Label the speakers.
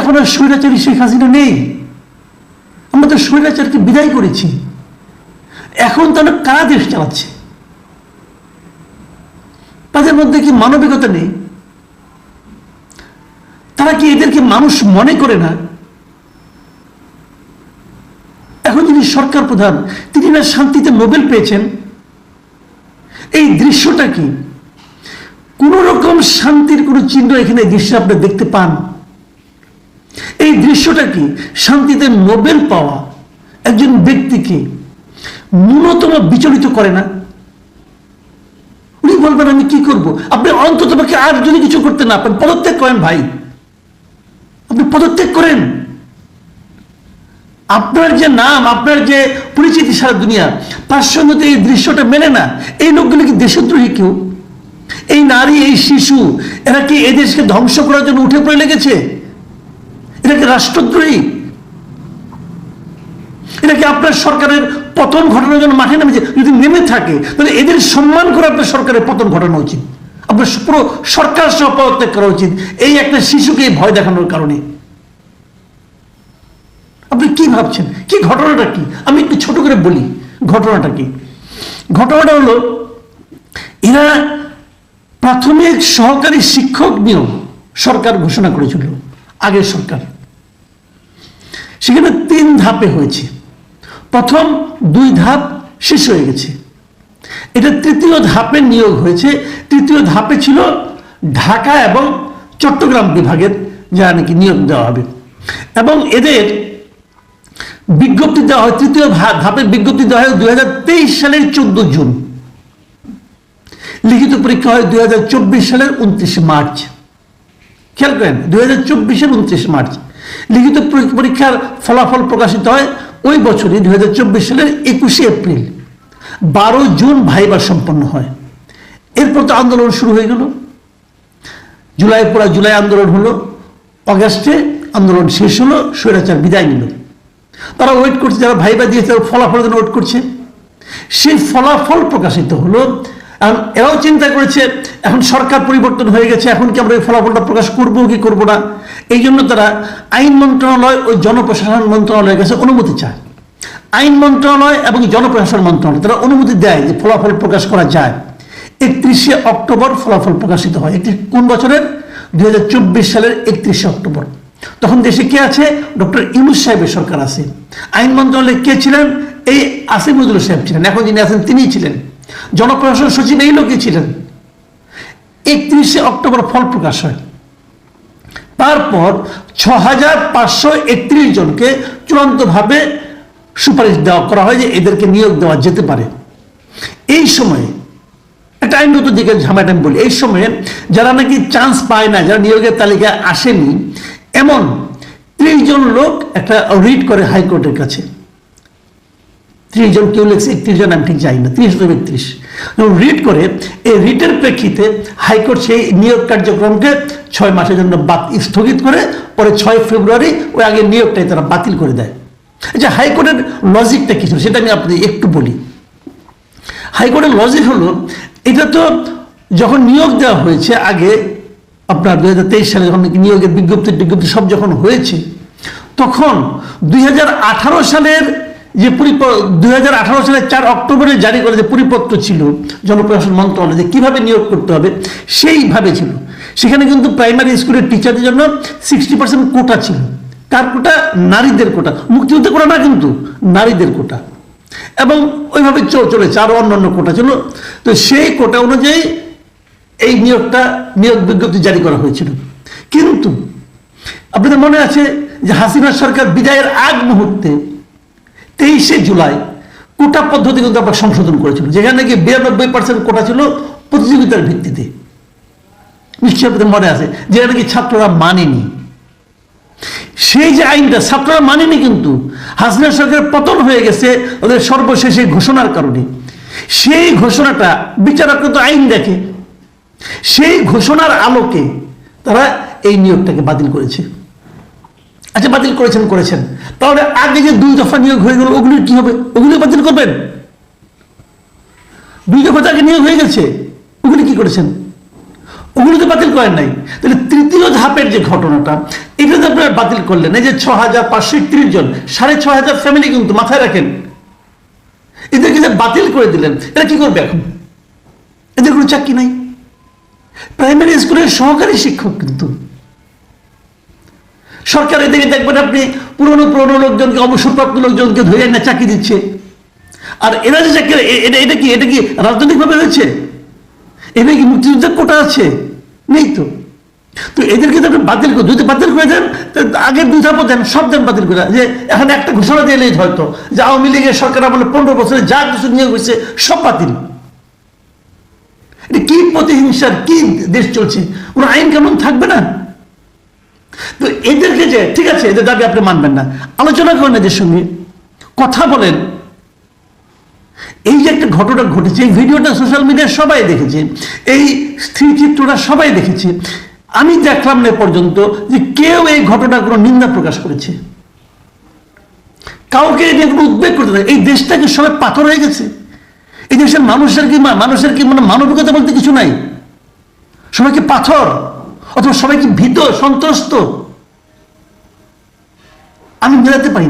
Speaker 1: এখন আর স্বৈরাচারী শেখ হাসিনা নেই। আমরা তো স্বৈরাচারকে বিদায় করেছি। এখন তাহলে কারা দেশ চালাচ্ছে? তাদের মধ্যে কি মানবিকতা নেই? তারা কি এদেরকে মানুষ মনে করে না? এখন যিনি সরকার প্রধান, তিনি না শান্তিতে নোবেল পেয়েছেন? এই দৃশ্যটা কি? কোন রকম শান্তির কোনো চিহ্ন এখানে দৃশ্যে আপনি দেখতে পান? এই দৃশ্যটা কি? শান্তিতে নোবেল পাওয়া একজন ব্যক্তিকে ন্যূনতম বিচলিত করে না? উনি বলবেন, আমি কি করব? আপনি অন্তত পক্ষে আর যদি কিছু করতে না পারেন, পদত্যাগ করেন ভাই। আপনি পদত্যাগ করেন। আপনার যে নাম, আপনার যে পরিচিতি সারা দুনিয়া তার সঙ্গে তো এই দৃশ্যটা মেলে না। এই লোকগুলো কি দেশদ্রোহী কেউ? এই নারী, এই শিশু, এরা কি এদেশকে ধ্বংস করার জন্য উঠে পড়ে লেগেছে? এরা কি রাষ্ট্রদ্রোহী। এরা কি আপনার সরকারের পতন ঘটানোর জন্য মাঠে নেমেছে যদি নেমে থাকে, তাহলে এদের সম্মান করে আপনার সরকারের পতন ঘটানো উচিত। আপনার পুরো সরকার সহ পদত্যাগ করা উচিত। এই একটা শিশুকে ভয় দেখানোর কারণে। আপনি কি ভাবছেন? কি ঘটনাটা কি? আমি একটু ছোট করে বলি, ঘটনাটা কি? ঘটনাটা হলো, এরা প্রাথমিক সহকারী শিক্ষক নিয়োগ সরকার ঘোষণা করেছিল, আগের সরকার। সেখানে তিন ধাপে হয়েছে। প্রথম দুই ধাপ শেষ হয়ে গেছে। এটা তৃতীয় ধাপে নিয়োগ হয়েছে। তৃতীয় ধাপে ছিল ঢাকা এবং চট্টগ্রাম বিভাগের যারা নাকি নিয়োগ দেওয়া হবে। এবং এদের বিজ্ঞপ্তি দেওয়া হয়, তৃতীয় ধাপের বিজ্ঞপ্তি দেওয়া হয় দুই হাজার তেইশ সালের চোদ্দ জুন। লিখিত পরীক্ষা হয় দুই হাজার চব্বিশ সালের উনত্রিশে মার্চ। খেয়াল করেন, দুই হাজার চব্বিশের উনত্রিশে মার্চ। লিখিত পরীক্ষার ফলাফল প্রকাশিত হয় ওই বছরই দুই হাজার চব্বিশ সালের একুশে এপ্রিল। বারো জুন ভাইবার সম্পন্ন হয়। এরপর তো আন্দোলন শুরু হয়ে গেল। জুলাই পড়া জুলাই আন্দোলন হলো, অগাস্টে আন্দোলন শেষ হলো, স্বৈরাচার বিদায় নিল। তারা ওয়েট করছে, যারা ভাইবা দিয়েছে, তারা ফলাফলের জন্য ওয়েট করছে। সেই ফলাফল প্রকাশিত হলো, এখন এরাও চিন্তা করেছে, এখন সরকার পরিবর্তন হয়ে গেছে, এখন কি আমরা এই ফলাফলটা প্রকাশ করব কি করব না? এই জন্য তারা আইন মন্ত্রণালয় ও জনপ্রশাসন মন্ত্রণালয়ের কাছে অনুমতি চায়, আইন মন্ত্রণালয় এবং জনপ্রশাসন মন্ত্রণালয়, তারা অনুমতি দেয় যে ফলাফল প্রকাশ করা যায়। একত্রিশে অক্টোবর ফলাফল প্রকাশিত হয়। একটি কোন বছরের? দুই হাজার চব্বিশ সালের একত্রিশে অক্টোবর। তখন দেশে কে আছে? ডক্টর ইউনুস সাহেবের সরকার আছে। আইন মন্ত্রণালয়ে কে ছিলেন? এই আসিমুদ্দুল সাহেব ছিলেন। এখন যিনি আছেন তিনিই ছিলেন। জনপ্রশাসন সচিব, এই লোকই ছিলেন। একত্রিশে অক্টোবর ফল প্রকাশ হয়। তারপর ছ হাজার পাঁচশো একত্রিশ জনকে চূড়ান্তভাবে সুপারিশ দেওয়া করা হয় যে এদেরকে নিয়োগ দেওয়া যেতে পারে। এই সময়ে, একটা আইনগত দিকে ঝামেলা আমি বলি, এই সময়ে যারা নাকি চান্স পায় না, যারা নিয়োগের তালিকায় আসেনি, এমন ত্রিশ জন লোক একটা রিট করে হাইকোর্টের কাছে। ত্রিশ জন, কেউ লেখছে একত্রিশ জন, আমি ঠিক যাই না, ত্রিশ থেকে একত্রিশ রিট করে এই রিটের প্রেক্ষিতে হাইকোর্ট সেই নিয়োগ কার্যক্রমকে ছয় মাসের জন্য বাত- স্থগিত করে পরে ছয় ফেব্রুয়ারি ওই আগে নিয়োগটাই তারা বাতিল করে দেয়। আচ্ছা হাইকোর্টের লজিকটা কি ছিল? সেটা আমি আপনি একটু বলি। হাইকোর্টের লজিক হলো, এটা তো যখন নিয়োগ দেওয়া হয়েছে আগে, আপনার দু হাজার তেইশ সালে যখন নিয়োগের বিজ্ঞপ্তি বিজ্ঞপ্তি সব যখন হয়েছে, তখন দুই হাজার আঠারো সালের যে দুই সালের চার অক্টোবরে জারি করে যে পরিপত্র ছিল জনপ্রশাসন মন্ত্রণালয় যে কীভাবে নিয়োগ করতে হবে, সেইভাবে ছিল। সেখানে কিন্তু প্রাইমারি স্কুলের টিচারদের জন্য সিক্সটি পার্সেন্ট কোটা ছিল। কার কোটা নারীদের কোটা। মুক্তিযুদ্ধের কোটা না কিন্তু নারীদের কোটা। এবং ওইভাবে চলেছে। আরও অন্যান্য কোটা ছিল। তো সেই কোটা অনুযায়ী এই নিয়োগটা, নিয়োগ বিজ্ঞপ্তি জারি করা হয়েছিল। কিন্তু আপনাদের মনে আছে যে হাসিনা সরকার বিদায়ের আগ মুহূর্তে তেইশে জুলাই কোটা পদ্ধতি কিন্তু আমরা সংশোধন করেছিল যেখানে নাকি বিরানব্বই পার্সেন্ট কোটা ছিল প্রতিযোগিতার ভিত্তিতে। আপনাদের মনে আছে যেটা নাকি ছাত্ররা মানেনি। সেই যে আইনটা ছাত্ররা মানেনি কিন্তু, হাসিনা সরকারের পতন হয়ে গেছে ওদের সর্বশেষে ঘোষণার কারণে। সেই ঘোষণাটা বিচারক তো আইন দেখে। সেই ঘোষণার আলোকে তারা এই নিয়োগটাকে বাতিল করেছে। করেছেন করেছেন। তাহলে আগে যে দুই দফা নিয়োগ হয়ে গেল, ওগুলির কি হবে? ওগুলি বাতিল করবেন? দুই দফা আগে নিয়োগ হয়ে গেছে, ওগুলি কি করেছেন? ওগুলো তো বাতিল করেন নাই। তাহলে তৃতীয় ধাপের যে ঘটনাটা, এটা তো আপনারা বাতিল করলেন। এই যে ছ হাজার পাঁচশো একত্রিশ জন, সাড়ে ছ হাজার ফ্যামিলি কিন্তু মাথায় রাখেন। এদেরকে যে বাতিল করে দিলেন, এরা কি করবে এখন? এদের কোনো চাকরি নাই। প্রাইমারি স্কুলের সহকারী শিক্ষক কিন্তু সরকার এদিকে দেখবেন আপনি পুরনো পুরনো লোকজনকে, অবসরপ্রাপ্ত লোকজনকে ধরে না চাকরি দিচ্ছে। আর এরা যে চাকরি এটা এটা কি এটা কি রাজনৈতিকভাবে হয়েছে এটা কি মুক্তিযুদ্ধের কোটা আছে? নেই তো। তো এদেরকে তো বাতিল করে যদি বাতিল করে দেন আগের দুই ধাপও দেন, সব দেন বাতিল করে। যে এখন একটা ঘোষণা দিয়ে দিলেই হয়তো, যে আওয়ামী লীগের সরকার আমলে পনেরো বছরে যা কিছু নিয়োগ হয়েছে, সব বাতিল। এটা কি প্রতিহিংসার কি দেশ চলছে? কোনো আইন কানুন থাকবে না? তো এদেরকে যে, ঠিক আছে, এদের দাবি আপনি মানবেন না। আলোচনা করেন এদের সঙ্গে। কথা বলেন। এই যে একটা ঘটনা ঘটেছে, এই ভিডিওটা সোশ্যাল মিডিয়ায় সবাই দেখেছে, এই স্থিরচিত্রটা সবাই দেখেছে। আমি দেখলাম না পর্যন্ত যে কেউ এই ঘটনা কোনো নিন্দা প্রকাশ করেছে। কাউকে এ নিয়ে কোনো উদ্বেগ করতে দেয় এই দেশটাকে সবাই পাথর হয়ে গেছে। এই দেশের মানুষের কি মানুষের কি মানে মানবিকতা বলতে কিছু নাই? সবাই কি পাথর? অথবা সবাই কি ভীত সন্তুষ্ট আমি মেলাতে পারি।